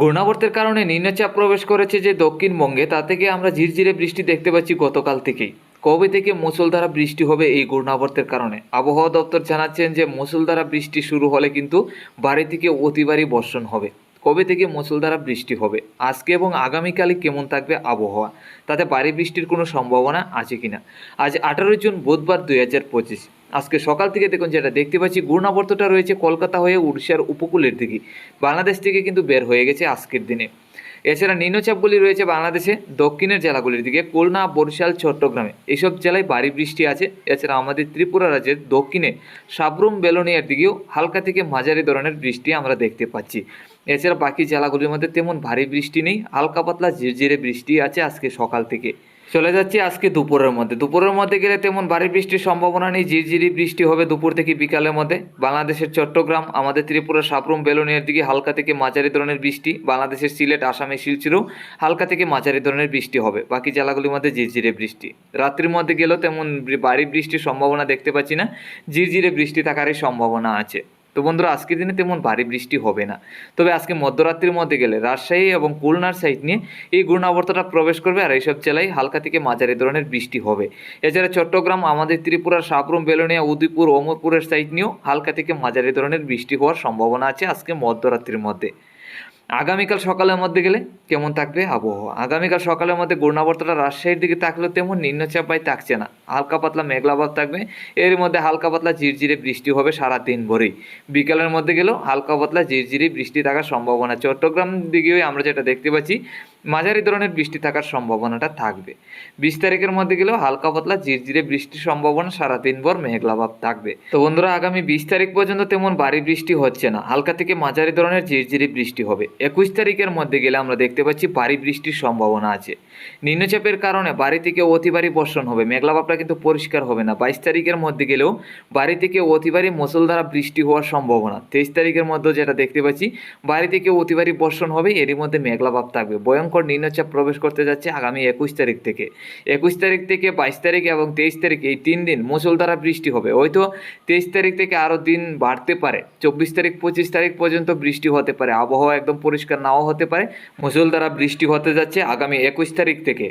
ঘূর্ণাবর্তের কারণে নিম্নচাপ প্রবেশ করেছে যে দক্ষিণবঙ্গে, তা থেকে আমরা ঝিরঝিরে বৃষ্টি দেখতে পাচ্ছি গতকাল থেকেই। কবে থেকে মুষলধারা বৃষ্টি হবে এই ঘূর্ণাবর্তের কারণে? আবহাওয়া দপ্তর জানাচ্ছেন যে মুষলধারা বৃষ্টি শুরু হলে কিন্তু বাড়ি থেকে অতিবারই বর্ষণ হবে। কবে থেকে মুষলধারা বৃষ্টি হবে? আজকে এবং আগামীকালে কেমন থাকবে আবহাওয়া? তাতে বাড়ি বৃষ্টির কোনো সম্ভাবনা আছে কিনা? আজ আঠারোই জুন বুধবার দুই হাজার পঁচিশ। আজকে সকাল থেকে দেখুন যেটা দেখতে পাচ্ছি, ঘূর্ণাবর্তটা রয়েছে কলকাতা হয়ে উড়িষ্যার উপকূলের দিকে। বাংলাদেশ থেকে কিন্তু বের হয়ে গেছে আজকের দিনে। এছাড়া নিম্নচাপগুলি রয়েছে বাংলাদেশে, দক্ষিণের জেলাগুলির দিকে, খুলনা, বরিশাল, চট্টগ্রামে। এইসব জেলায় ভারী বৃষ্টি আছে। এছাড়া আমাদের ত্রিপুরা রাজ্যের দক্ষিণে সাবরুম, বেলোনিয়ার দিকেও হালকা থেকে মাঝারি ধরনের বৃষ্টি আমরা দেখতে পাচ্ছি। এছাড়া বাকি জেলাগুলির মধ্যে তেমন ভারী বৃষ্টি নেই, হালকা পাতলা ঝিরঝিরে বৃষ্টি আছে আজকে সকাল থেকে। চলে যাচ্ছি আজকে দুপুরের মধ্যে। দুপুরের মধ্যে গেলে তেমন ভারী বৃষ্টির সম্ভাবনা নেই, ঝিরঝিরি বৃষ্টি হবে দুপুর থেকে বিকালের মধ্যে। বাংলাদেশের চট্টগ্রাম, আমাদের ত্রিপুরা, সাবরুম বেলোনিয়ার দিকে হালকা থেকে মাঝারি ধরনের বৃষ্টি, বাংলাদেশের সিলেট, আসামে শিলচরেও হালকা থেকে মাঝারি ধরনের বৃষ্টি হবে। বাকি জেলাগুলির মধ্যে ঝিরঝিরে বৃষ্টি। রাত্রির মধ্যে গেলেও তেমন ভারী বৃষ্টির সম্ভাবনা দেখতে পাচ্ছি না, ঝিরঝিরে বৃষ্টি থাকারই সম্ভাবনা আছে। তো বন্ধুরা, আজকের দিনে তেমন ভারী বৃষ্টি হবে না। তবে আজকে মধ্যরাত্রির মধ্যে গেলে রাজশাহী এবং খুলনার সাইড নিয়ে এই ঘূর্ণাবর্তটা প্রবেশ করবে আর এইসব জেলায় হালকা থেকে মাঝারি ধরনের বৃষ্টি হবে। এছাড়া চট্টগ্রাম, আমাদের ত্রিপুরার সাবরুম, বেলোনিয়া, উদয়পুর, অমরপুরের সাইড নিয়েও হালকা থেকে মাঝারি ধরনের বৃষ্টি হওয়ার সম্ভাবনা আছে আজকে মধ্যরাত্রির মধ্যে। আগামীকাল সকালের মধ্যে গেলে কেমন থাকবে আবহাওয়া? আগামীকাল সকালের মধ্যে ঘূর্ণাবর্তটা রাজশাহীর দিকে থাকলেও তেমন নিম্নচাপ পায় থাকছে না। হালকা পাতলা মেঘলাভাব থাকবে। এর মধ্যে হালকা পাতলা ঝিরঝিরে বৃষ্টি হবে সারা দিন ভরেই। বিকালের মধ্যে গেলেও হালকা পাতলা ঝিরঝিরে বৃষ্টি থাকার সম্ভাবনা। চট্টগ্রাম দিকেও আমরা যেটা দেখতে পাচ্ছি মাঝারি ধরনের বৃষ্টি থাকার সম্ভাবনাটা থাকবে। বিশ তারিখের মধ্যে গেলেও হালকা পাতলা ঝিরঝিরে বৃষ্টির সম্ভাবনা সারা দিনভর মেঘলাভাব থাকবে। তো বন্ধুরা, আগামী বিশ তারিখ পর্যন্ত তেমন ভারী বৃষ্টি হচ্ছে না। হালকা থেকে মাঝারি ধরনের ঝিরঝিরি বৃষ্টি হবে। একুশ তারিখের মধ্যে গেলে আমরা দেখতে পাচ্ছি ভারী বৃষ্টির সম্ভাবনা আছে। নিম্নচাপের কারণে বাড়ি থেকে অতি বর্ষণ হবে। মেঘলাভাবটা কিন্তু পরিষ্কার হবে না। বাইশ তারিখের মধ্যে গেলেও বাড়ি থেকে অতি ভারী মুসলধারা বৃষ্টি হওয়ার সম্ভাবনা। তেইশ তারিখের মধ্যে যেটা দেখতে পাচ্ছি, বাড়ি থেকে অতি বর্ষণ হবে। এরই মধ্যে মেঘলাভাব থাকবে। ভয়ঙ্কর নিম্নচাপ প্রবেশ করতে যাচ্ছে আগামী একুশ তারিখ থেকে। একুশ তারিখ থেকে বাইশ তারিখ এবং তেইশ তারিখ এই তিন দিন মুসলধারা বৃষ্টি হবে। হয়তো তেইশ তারিখ থেকে আরও দিন বাড়তে পারে। চব্বিশ তারিখ, পঁচিশ তারিখ পর্যন্ত বৃষ্টি হতে পারে। আবহাওয়া একদম পরিষ্কার নাও হতে পারে। মুসলধারা বৃষ্টি হতে যাচ্ছে আগামী একুশ তারিখ থেকে।